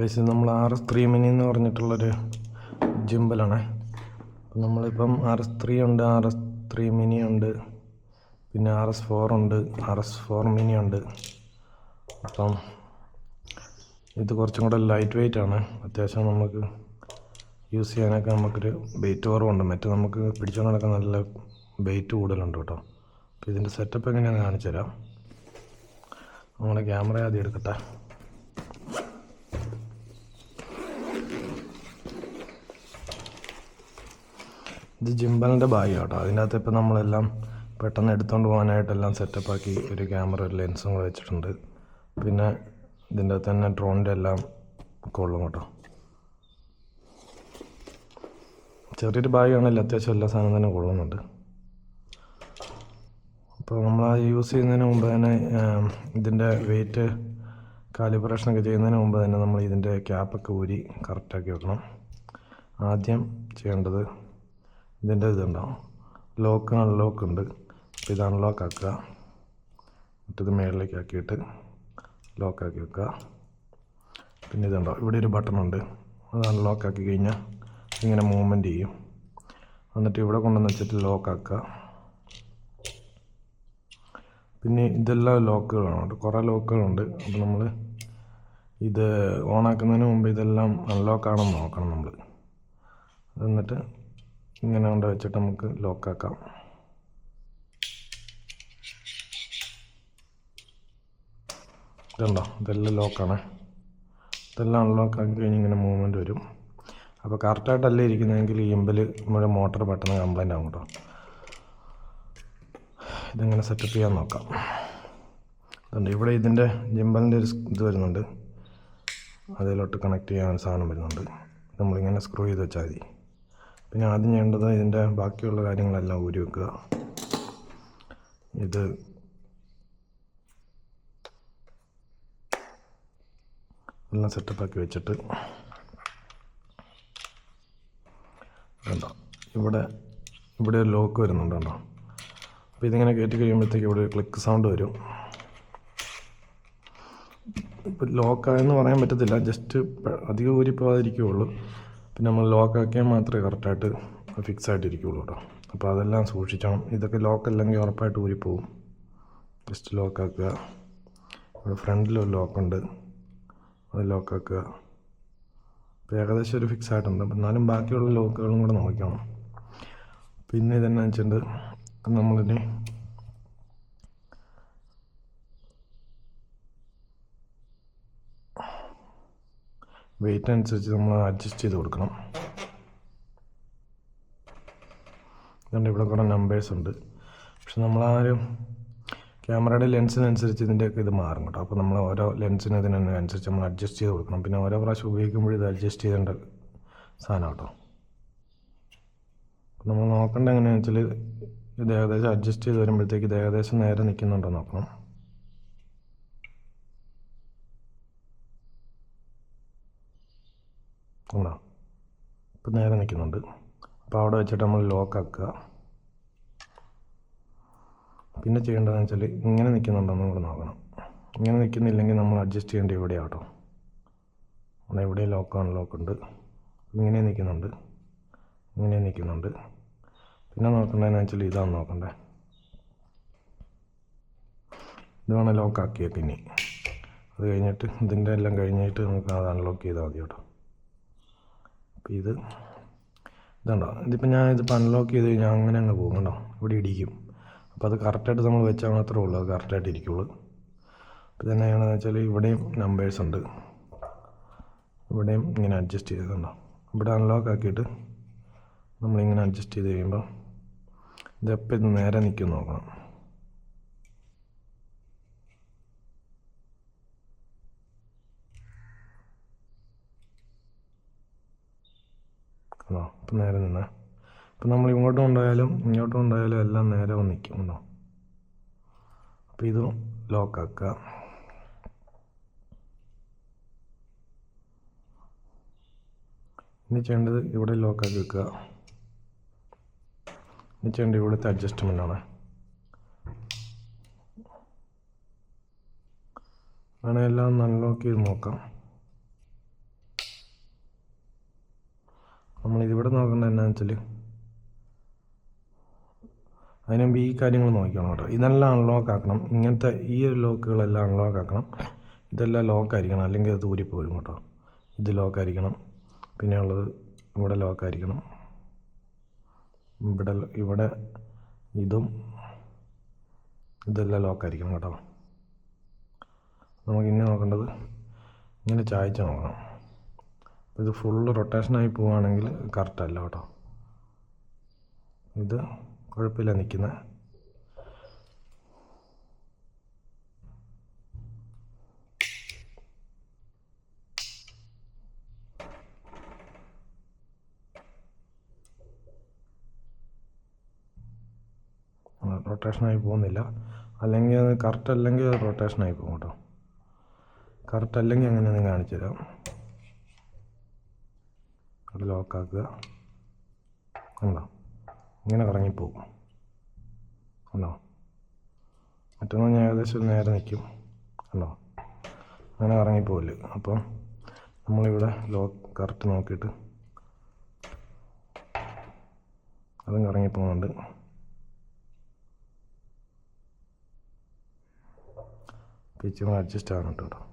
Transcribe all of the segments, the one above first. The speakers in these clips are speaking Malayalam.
ഗൈസ് നമ്മൾ ആർ എസ് ത്രീ മിനി എന്ന് പറഞ്ഞിട്ടുള്ളൊരു ജിമ്പലാണ്. അപ്പം നമ്മളിപ്പം ആർ എസ് ത്രീ ഉണ്ട് ആർ എസ് ത്രീ മിനി ഉണ്ട് പിന്നെ ആർ എസ് ഫോർ ഉണ്ട് ആർ എസ് ഫോർ മിനി ഉണ്ട്. അപ്പം ഇത് കുറച്ചും കൂടെ ലൈറ്റ് വെയിറ്റ് ആണ്. അത്യാവശ്യം നമുക്ക് യൂസ് ചെയ്യാനൊക്കെ നമുക്കൊരു വെയിറ്റ് കുറവുണ്ട്. മറ്റേ നമുക്ക് പിടിച്ചുകൊണ്ട് നടക്കാൻ നല്ല വെയിറ്റ് കൂടുതലുണ്ട് കേട്ടോ. അപ്പോൾ ഇതിന്റെ സെറ്റപ്പ് എങ്ങനെയാണെന്ന് കാണിച്ചു തരാം നമ്മുടെ ക്യാമറ ആദ്യം എടുക്കട്ടെ. ഇത് ജിംബലിന്റെ ബാഗ് കേട്ടോ. അതിനകത്ത് ഇപ്പോൾ നമ്മളെല്ലാം പെട്ടെന്ന് എടുത്തുകൊണ്ട് പോകാനായിട്ടെല്ലാം സെറ്റപ്പാക്കി ഒരു ക്യാമറ ഒരു ലെൻസും കൂടെ വെച്ചിട്ടുണ്ട്. പിന്നെ ഇതിന്റെ അകത്ത് തന്നെ ഡ്രോണിന്റെ എല്ലാം കൊള്ളും കേട്ടോ. ചെറിയൊരു ബാഗാണെങ്കിലും അത്യാവശ്യം എല്ലാ സാധനം തന്നെ കൊള്ളുന്നുണ്ട്. അപ്പോൾ നമ്മൾ ആ യൂസ് ചെയ്യുന്നതിന് മുമ്പ് തന്നെ ഇതിന്റെ വെയിറ്റ് കാലിബ്രേഷനൊക്കെ ചെയ്യുന്നതിന് മുമ്പ് തന്നെ നമ്മൾ ഇതിന്റെ ക്യാപ്പൊക്കെ ഊരി കറക്റ്റാക്കി വെക്കണം. ആദ്യം ചെയ്യേണ്ടത് ഇതിന്റെ ഇതുണ്ടാവും ലോക്ക് അൺലോക്ക് ഉണ്ട്. അപ്പോൾ ഇത് അൺലോക്ക് ആക്കുക. മറ്റത് മേളിലേക്ക് ആക്കിയിട്ട് ലോക്ക് ആക്കി വെക്കുക. പിന്നെ ഇതുണ്ടോ? ഇവിടെ ഒരു ബട്ടൺ ഉണ്ട്. അത് അൺലോക്ക് ആക്കി കഴിഞ്ഞാൽ ഇങ്ങനെ മൂവ്മെന്റ് ചെയ്യും. എന്നിട്ട് ഇവിടെ കൊണ്ടുവന്ന് വെച്ചിട്ട് ലോക്ക് ആക്കുക. പിന്നെ ഇതെല്ലാം ലോക്കുകളാണ് കുറേ ലോക്കുകളുണ്ട് അപ്പോൾ നമ്മൾ ഇത് ഓണാക്കുന്നതിന് മുമ്പ് ഇതെല്ലാം അൺലോക്ക് ആണെന്ന് നോക്കണം നമ്മൾ എന്നിട്ട് ഇങ്ങനെ കൊണ്ട് വെച്ചിട്ട് നമുക്ക് ലോക്കാക്കാം ഇതുണ്ടോ? ഇതെല്ലാം ലോക്കാണ് ഇതെല്ലാം അൺലോക്ക് ആക്കി കഴിഞ്ഞ് ഇങ്ങനെ മൂവ്മെന്റ് വരും. അപ്പോൾ കറക്റ്റായിട്ടല്ല ഇരിക്കുന്നതെങ്കിൽ ഈ ഇമ്പൽ നമ്മുടെ മോട്ടർ പെട്ടെന്ന് കംപ്ലൈന്റ് ആകും കേട്ടോ. ഇതെങ്ങനെ സെറ്റപ്പ് ചെയ്യാൻ നോക്കാം. അതുകൊണ്ട് ഇവിടെ ഇതിന്റെ ജിമ്പലിന്റെ ഒരു ഇത് വരുന്നുണ്ട്. അതിലോട്ട് കണക്ട് ചെയ്യാൻ സാധനം വരുന്നുണ്ട്. നമ്മളിങ്ങനെ സ്ക്രൂ ചെയ്ത് വെച്ചാൽ മതി. പിന്നെ ആദ്യം ചെയ്യേണ്ടത് ഇതിന്റെ ബാക്കിയുള്ള കാര്യങ്ങളെല്ലാം ഊരി വെക്കുക. ഇത് എല്ലാം സെറ്റപ്പാക്കി വെച്ചിട്ട് കണ്ടോ ഇവിടെ ഇവിടെ ഒരു ലോക്ക് വരുന്നുണ്ട് കേട്ടോ അപ്പോൾ ഇതിങ്ങനെ കയറ്റി കഴിയുമ്പോഴത്തേക്ക് ഇവിടെ ഒരു ക്ലിക്ക് സൗണ്ട് വരും. ഇപ്പം ലോക്കായെന്ന് പറയാൻ പറ്റത്തില്ല ജസ്റ്റ് അധികം ഊരിപ്പോകാതിരിക്കുകയുള്ളൂ പിന്നെ നമ്മൾ ലോക്കാക്കിയാൽ മാത്രമേ കറക്റ്റായിട്ട് ഫിക്സ് ആയിട്ടിരിക്കുകയുള്ളൂ കേട്ടോ അപ്പോൾ അതെല്ലാം സൂക്ഷിച്ചോണം. ഇതൊക്കെ ലോക്ക് അല്ലെങ്കിൽ ഉറപ്പായിട്ട് ഊരിപ്പോവും. ജസ്റ്റ് ലോക്കാക്കുക ഇവിടെ ഫ്രണ്ടിലൊരു ലോക്കുണ്ട് അത് ലോക്കാക്കുക അപ്പോൾ ഏകദേശം ഒരു ഫിക്സ് ആയിട്ടുണ്ട്. അപ്പം എന്നാലും ബാക്കിയുള്ള ലോക്കുകളും കൂടെ നോക്കണം പിന്നെ ഇതെന്നു വെച്ചിട്ടുണ്ട്? നമ്മളിനി വെയിറ്റ് അനുസരിച്ച് നമ്മൾ അഡ്ജസ്റ്റ് ചെയ്ത് കൊടുക്കണം. അതുകൊണ്ട് ഇവിടെ കുറേ നമ്പേഴ്സ് ഉണ്ട്. പക്ഷെ നമ്മൾ ആ ഒരു ക്യാമറയുടെ ലെൻസിനനുസരിച്ച് ഇതിന്റെയൊക്കെ ഇത് മാറും കേട്ടോ. അപ്പോൾ നമ്മൾ ഓരോ ലെൻസിന് ഇതിനനുസരിച്ച് നമ്മൾ അഡ്ജസ്റ്റ് ചെയ്ത് കൊടുക്കണം. പിന്നെ ഓരോ പ്രാവശ്യം ഉപയോഗിക്കുമ്പോഴും ഇത് അഡ്ജസ്റ്റ് ചെയ്യേണ്ട സാധനം കേട്ടോ. നമ്മൾ നോക്കേണ്ട എങ്ങനെയാണെന്ന് വെച്ചാൽ ഇത് ഏകദേശം അഡ്ജസ്റ്റ് ചെയ്ത് വരുമ്പോഴത്തേക്ക് ഇത് ഏകദേശം നേരെ നിൽക്കുന്നുണ്ടോ നോക്കണം. ഉണ്ടോ? ഇപ്പം നേരെ നിൽക്കുന്നുണ്ട്. അപ്പോൾ അവിടെ വെച്ചിട്ട് നമ്മൾ ലോക്ക് ആക്കുക. പിന്നെ ചെയ്യേണ്ടതെന്ന് വെച്ചാൽ ഇങ്ങനെ നിൽക്കുന്നുണ്ടോയെന്ന് നമ്മൾ നോക്കണം. ഇങ്ങനെ നിൽക്കുന്നില്ലെങ്കിൽ നമ്മൾ അഡ്ജസ്റ്റ് ചെയ്യേണ്ട ഇവിടെ ലോക്ക് ആണ് ലോക്ക് ഉണ്ട്. ഇങ്ങനെ നിൽക്കുന്നുണ്ട്. ഇങ്ങനെ നിൽക്കുന്നുണ്ട്. പിന്നെ നോക്കേണ്ടതെന്ന് വെച്ചാൽ ഇതാണ് നോക്കണ്ടേ. ഇത് വേണം ലോക്ക് ആക്കിയത് പിന്നെ. അത് കഴിഞ്ഞിട്ട് ഇതിന്റെ എല്ലാം കഴിഞ്ഞിട്ട് നമുക്ക് അത് അൺലോക്ക് ചെയ്താൽ മതി കേട്ടോ. അപ്പോൾ ഇത് ഇതുണ്ടോ? ഇതിപ്പോൾ ഞാൻ ഇതിപ്പോൾ അൺലോക്ക് ചെയ്ത് കഴിഞ്ഞാൽ അങ്ങനെ അങ്ങ് പോകും കണ്ടോ? ഇവിടെ ഇടിക്കും. അപ്പോൾ അത് കറക്റ്റായിട്ട് നമ്മൾ വെച്ചാൽ മാത്രമേ ഉള്ളൂ അത് കറക്റ്റായിട്ട് ഇരിക്കുള്ളൂ. അപ്പോൾ ഇത് എങ്ങനെയാണെന്ന് വെച്ചാൽ ഇവിടെയും നമ്പേഴ്സ് ഉണ്ട്. ഇവിടെയും ഇങ്ങനെ അഡ്ജസ്റ്റ് ചെയ്തതുണ്ടോ ഇവിടെ അൺലോക്ക് ആക്കിയിട്ട് നമ്മളിങ്ങനെ അഡ്ജസ്റ്റ് ചെയ്ത് കഴിയുമ്പോൾ ഇതെപ്പോൾ ഇത് നേരെ നിൽക്കും നോക്കണം. ആണോ ഇപ്പം നേരെ നിന്നേ? ഇപ്പം നമ്മൾ ഇങ്ങോട്ട് കൊണ്ടുപോയാലും ഇങ്ങോട്ട് കൊണ്ടുപോയാലും എല്ലാം നേരെ വന്ന് നിൽക്കും കേട്ടോ അപ്പോൾ ഇത് ലോക്കാക്കുക ഇനി ചെയ്യേണ്ടത് ഇവിടെ ലോക്ക് ആക്കി വെക്കുക. ഇനി ചെയ്യേണ്ടത് ഇവിടുത്തെ അഡ്ജസ്റ്റ്മെന്റ് ആണ്. വേണേൽ എല്ലാം അൺലോക്ക് ചെയ്ത് നോക്കാം. നമ്മൾ ഇതിവിടെ നോക്കേണ്ടത് എന്താണെന്ന് വെച്ചാൽ അതിന് മുമ്പ് ഈ കാര്യങ്ങൾ നോക്കണം കേട്ടോ. ഇതെല്ലാം അൺലോക്ക് ആക്കണം. ഇങ്ങനത്തെ ഈ ഒരു ലോക്കുകളെല്ലാം അൺലോക്ക് ആക്കണം. ഇതെല്ലാം ലോക്ക് ആയിരിക്കണം. അല്ലെങ്കിൽ അത് ഊരിപ്പോരും കേട്ടോ. ഇത് ലോക്ക് ആയിരിക്കണം. പിന്നെ ഉള്ളത് ഇവിടെ ലോക്ക് ആയിരിക്കണം. ഇവിടെ ഇവിടെ ഇതും ഇതെല്ലാം ലോക്ക് ആയിരിക്കണം കേട്ടോ. നമുക്ക് ഇനി നോക്കേണ്ടത് ഇങ്ങനെ ചായച്ച് നോക്കണം. ഇത് ഫുള്ള് റൊട്ടേഷനായി പോവുകയാണെങ്കിൽ അല്ല കേട്ടോ. ഇത് കുഴപ്പമില്ല നിൽക്കുന്നത് റൊട്ടേഷനായി പോകുന്നില്ല. അല്ലെങ്കിൽ അത് കറക്റ്റ് അല്ലെങ്കിൽ റൊട്ടേഷനായി പോകും കേട്ടോ. കറക്റ്റ് അല്ലെങ്കിൽ അങ്ങനെ ഞാൻ കാണിച്ചു തരാം അത് ലോക്കാക്കുക. കണ്ടോ? ഇങ്ങനെ കറങ്ങിപ്പോകും. കണ്ടോ? മറ്റൊന്ന് ഞാൻ ഏകദേശം നേരെ നിൽക്കും. കണ്ടോ? അങ്ങനെ കറങ്ങിപ്പോവില്ല അപ്പം നമ്മളിവിടെ ലോക്ക് കറക്റ്റ് നോക്കിയിട്ട് അതും കറങ്ങിപ്പോകുന്നുണ്ട്. പിച്ചും അഡ്ജസ്റ്റ് ആകുന്നുണ്ട് കേട്ടോ.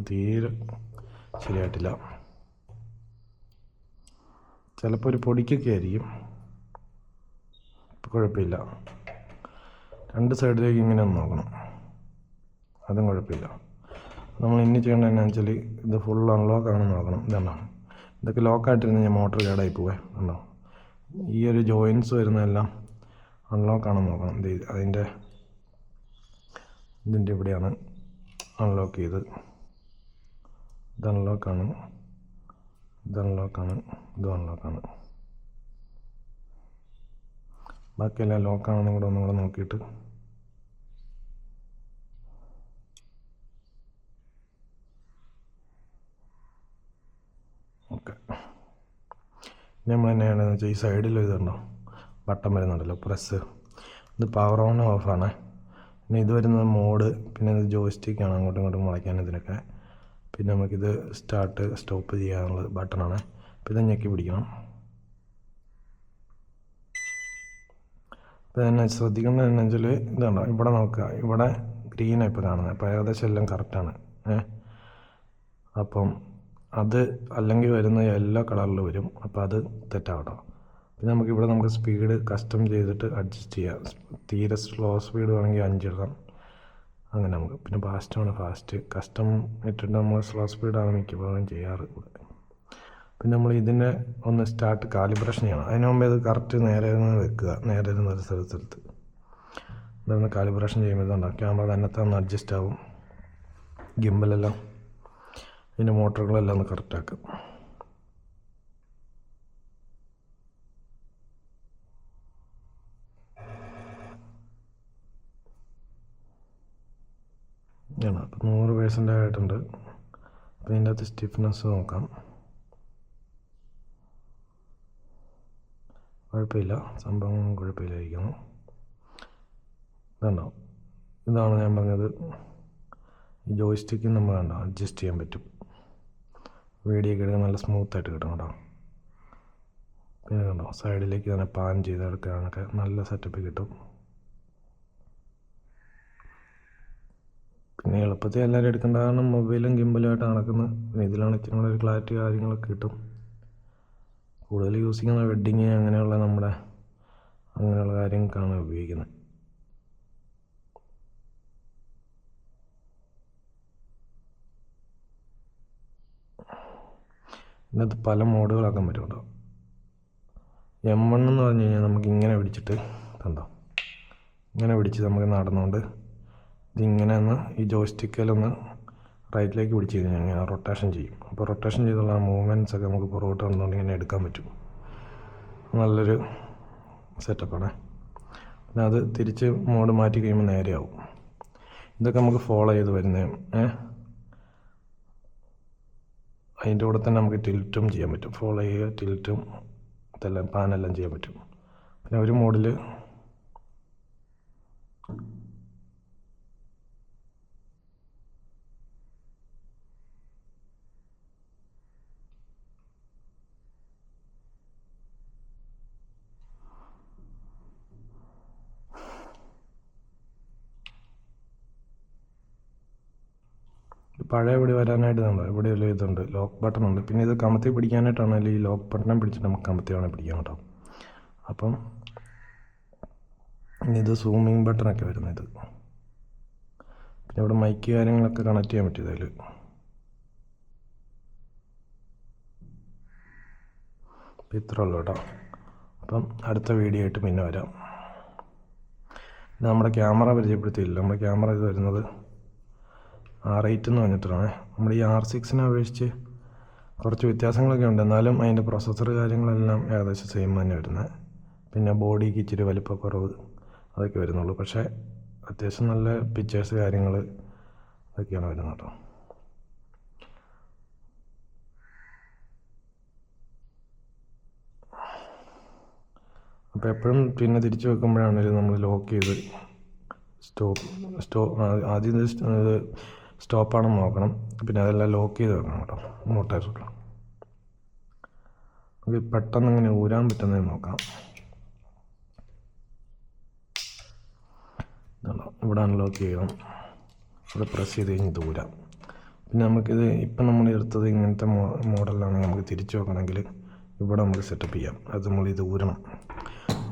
അപ്പോൾ തീരെ ശരിയായിട്ടില്ല. ചിലപ്പോൾ ഒരു പൊടിക്കൊക്കെ ആയിരിക്കും. ഇപ്പോൾ കുഴപ്പമില്ല. രണ്ട് സൈഡിലേക്ക് ഇങ്ങനെ ഒന്ന് നോക്കണം. അതും കുഴപ്പമില്ല. നമ്മൾ ഇനി ചെയ്യേണ്ടത് എന്നാന്ന് വെച്ചാൽ ഇത് ഫുൾ അൺലോക്ക് ആണെന്ന് നോക്കണം. ഇതുണ്ടോ ഇതൊക്കെ ലോക്കായിട്ടിരുന്ന് ഞാൻ മോട്ടർ കേടായി പോവേ. ഉണ്ടോ ഈ ഒരു ജോയിൻസ് വരുന്നതെല്ലാം അൺലോക്ക് ആണെന്ന് നോക്കണം. അതിന്റെ ഇതിന്റെ ഇവിടെയാണ് അൺലോക്ക് ചെയ്ത് ഇത് അൺലോക്കാണ് ഇത് അൺലോക്കാണ് ഇത് അൺലോക്കാണ് ബാക്കിയെല്ലാം ലോക്കാണെന്നും കൂടെ ഒന്നും കൂടെ നോക്കിയിട്ട്. ഓക്കെ നമ്മൾ തന്നെയാണ് വെച്ചാൽ ഈ സൈഡിൽ ഇതുണ്ടോ? ബട്ടൺ വരുന്നുണ്ടല്ലോ. പ്രസ് ഇത് പവർ ഓൺ ഓഫാണ് പിന്നെ ഇത് വരുന്നത് മോഡ് പിന്നെ ഇത് ജോയിസ്റ്റിക്കാണ് അങ്ങോട്ടും ഇങ്ങോട്ടും മുളയ്ക്കാൻ ഇതിനൊക്കെ. പിന്നെ നമുക്കിത് സ്റ്റാർട്ട് സ്റ്റോപ്പ് ചെയ്യാനുള്ള ബട്ടണാണ് ഇത് ഞെക്കി പിടിക്കണം. അപ്പോൾ തന്നെ ശ്രദ്ധിക്കേണ്ടത് എന്ന് വെച്ചാൽ ഇതുണ്ടോ ഇവിടെ നോക്കുക. ഇവിടെ ഗ്രീനാണ് ഇപ്പോൾ കാണുന്നത് അപ്പോൾ ഏകദേശം എല്ലാം കറക്റ്റാണ് ഏ? അപ്പം അത് അല്ലെങ്കിൽ വരുന്ന യെല്ലോ കളറിൽ വരും. അപ്പോൾ അത് തെറ്റാവട്ടോ. പിന്നെ നമുക്ക് ഇവിടെ നമുക്ക് സ്പീഡ് കസ്റ്റം ചെയ്തിട്ട് അഡ്ജസ്റ്റ് ചെയ്യാം. തീരെ സ്ലോ സ്പീഡ് വേണമെങ്കിൽ അഞ്ചിടാം അങ്ങനെ നമുക്ക് പിന്നെ ഫാസ്റ്റാണ് ഫാസ്റ്റ് കസ്റ്റം ഇട്ടിട്ട് നമ്മൾ സ്ലോ സ്പീഡാണ് മിക്കപ്പോഴും ചെയ്യാറ് പിന്നെ നമ്മൾ ഇതിനെ ഒന്ന് സ്റ്റാർട്ട് കാലിബ്രേഷൻ ചെയ്യണം. അതിന് മുമ്പേ ഇത് കറക്റ്റ് നേരെ നിന്ന് വെക്കുക. നേരെ നിന്ന് ഒരു സ്ഥലത്ത് സ്ഥലത്ത്. ഇതൊന്ന് കാലിബ്രേഷൻ ചെയ്യുമ്പോൾ ഇതുണ്ടാവും ക്യാമറ തന്നെ ഒന്ന് അഡ്ജസ്റ്റ് ആവും. ഗിമ്പലെല്ലാം ഇതിന്റെ മോട്ടറുകളെല്ലാം ഒന്ന് കറക്റ്റ് അപ്പം നൂറ് പേഴ്സന്റ് ആയിട്ടുണ്ട്. അപ്പം ഇതിന്റെ അകത്ത് സ്റ്റിഫ്നെസ് നോക്കാം. കുഴപ്പമില്ല. സംഭവം കുഴപ്പമില്ലായിരിക്കുന്നു. ഇതുണ്ടോ? ഇതാണ് ഞാൻ പറഞ്ഞത്. ജോയിസ്റ്റിക്ക് നമ്മൾ കണ്ടോ? അഡ്ജസ്റ്റ് ചെയ്യാൻ പറ്റും. വീഡിയോ എടുക്കാൻ നല്ല സ്മൂത്തായിട്ട് കിട്ടും കേട്ടോ. പിന്നെ കണ്ടോ സൈഡിലേക്ക് തന്നെ പാൻ ചെയ്തെടുക്കാനൊക്കെ നല്ല സെറ്റപ്പ് കിട്ടും. പിന്നെ എളുപ്പത്തിൽ എല്ലാവരും എടുക്കേണ്ട കാരണം മൊബൈലും ഗിമ്പലുമായിട്ട് നടക്കുന്നത് പിന്നെ ഇതിലാണ് ഇച്ചിരി കൂടെ ഒരു ക്ലാരിറ്റി കാര്യങ്ങളൊക്കെ കിട്ടും. കൂടുതൽ യൂസ് ചെയ്യുന്ന വെഡ്ഡിങ് അങ്ങനെയുള്ള നമ്മുടെ അങ്ങനെയുള്ള കാര്യങ്ങൾക്കാണ് ഉപയോഗിക്കുന്നത്. ഇതിനകത്ത് പല മോഡുകളാക്കാൻ പറ്റും കേട്ടോ എം വൺ എന്ന് പറഞ്ഞു കഴിഞ്ഞാൽ നമുക്ക് ഇങ്ങനെ പിടിച്ചിട്ട് കണ്ടോ? ഇങ്ങനെ പിടിച്ച് നമുക്ക് നടന്നുകൊണ്ട് ഇതിങ്ങനെ ഒന്ന് ഈ ജോയിസ്റ്റിക്കലൊന്ന് റൈറ്റിലേക്ക് പിടിച്ച് കഴിഞ്ഞാൽ ഇങ്ങനെ റൊട്ടേഷൻ ചെയ്യും. അപ്പോൾ റൊട്ടേഷൻ ചെയ്തുള്ള ആ മൂവ്മെന്റ്സ് ഒക്കെ നമുക്ക് പുറകോട്ട് വന്നുകൊണ്ട് ഇങ്ങനെ എടുക്കാൻ പറ്റും. നല്ലൊരു സെറ്റപ്പാണ്. പിന്നെ അത് തിരിച്ച് മോഡ് മാറ്റി കഴിയുമ്പോൾ നേരെയാവും. ഇതൊക്കെ നമുക്ക് ഫോളോ ചെയ്ത് വരുന്നതാണ് ഏ? അതിന്റെ കൂടെ തന്നെ നമുക്ക് ടിൽറ്റും ചെയ്യാൻ പറ്റും. ഫോളോ ചെയ്യുക ടിൽറ്റും ഇതെല്ലാം പാനെല്ലാം ചെയ്യാൻ പറ്റും. പിന്നെ ഒരു മോഡിൽ പഴയപടി വരാനായിട്ട് നമ്മൾ ഇവിടെ ഒരു ഇതുണ്ട്. ലോക്ക് ബട്ടൺ ഉണ്ട്. പിന്നെ ഇത് കമത്തി പിടിക്കാനായിട്ടാണെങ്കിൽ ഈ ലോക്ക് ബട്ടൺ പിടിച്ചിട്ട് നമുക്ക് കമത്തി വേണേൽ പിടിക്കാൻ കേട്ടോ. അപ്പം ഇത് സൂമിങ് ബട്ടണൊക്കെ വരുന്നത് ഇത്. പിന്നെ ഇവിടെ മൈക്ക് കാര്യങ്ങളൊക്കെ കണക്ട് ചെയ്യാൻ പറ്റും ഇതിൽ ഇത്രേ ഉള്ളൂ കേട്ടോ. അപ്പം അടുത്ത വീഡിയോ ആയിട്ട് പിന്നെ വരാം. നമ്മുടെ ക്യാമറ പരിചയപ്പെടുത്തിയില്ല? നമ്മുടെ ക്യാമറ ഇത് വരുന്നത് ആർ എയ്റ്റ് എന്ന് പറഞ്ഞിട്ടാണ് നമ്മൾ ഈ ആർ സിക്സിനെ അപേക്ഷിച്ച് കുറച്ച് വ്യത്യാസങ്ങളൊക്കെ ഉണ്ട്. എന്നാലും അതിന്റെ പ്രോസസ്സർ കാര്യങ്ങളെല്ലാം ഏകദേശം സെയിം തന്നെ വരുന്നത്. പിന്നെ ബോഡിക്ക് ഇച്ചിരി വലിപ്പക്കുറവ് അതൊക്കെ വരുന്നുള്ളൂ. പക്ഷേ അത്യാവശ്യം നല്ല പിക്ചേഴ്സ് കാര്യങ്ങൾ അതൊക്കെയാണ് വരുന്നത് കേട്ടോ. അപ്പോൾ എപ്പോഴും പിന്നെ തിരിച്ചു വെക്കുമ്പോഴാണെങ്കിലും നമ്മൾ ലോക്ക് ചെയ്ത് സ്റ്റോപ്പ് സ്റ്റോ ആദ്യം ഇത് സ്റ്റോപ്പാണെന്ന് നോക്കണം. പിന്നെ അതെല്ലാം ലോക്ക് ചെയ്ത് വെക്കണം കേട്ടോ. മോട്ടോർ നമുക്ക് പെട്ടെന്ന് ഇങ്ങനെ ഊരാൻ പറ്റുന്നത് നോക്കാം. ഇവിടെ അൺലോക്ക് ചെയ്യണം. ഇവിടെ പ്രസ് ചെയ്ത് കഴിഞ്ഞ് ഊരാം. പിന്നെ നമുക്കിത് ഇപ്പം നമ്മൾ എടുത്തത് ഇങ്ങനത്തെ മോഡലാണെങ്കിൽ നമുക്ക് തിരിച്ചു വെക്കണമെങ്കിൽ ഇവിടെ നമുക്ക് സെറ്റപ്പ് ചെയ്യാം. അത് നമ്മൾ ഇത് ഊരണം.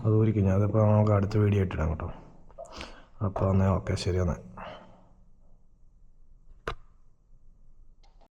അത് ഊരി കഴിഞ്ഞാൽ അതിപ്പോൾ നമുക്ക് അടുത്ത വീഡിയോ ആയിട്ടിടാം കേട്ടോ. അപ്പോൾ എന്നാൽ ഓക്കെ ശരി എന്നാൽ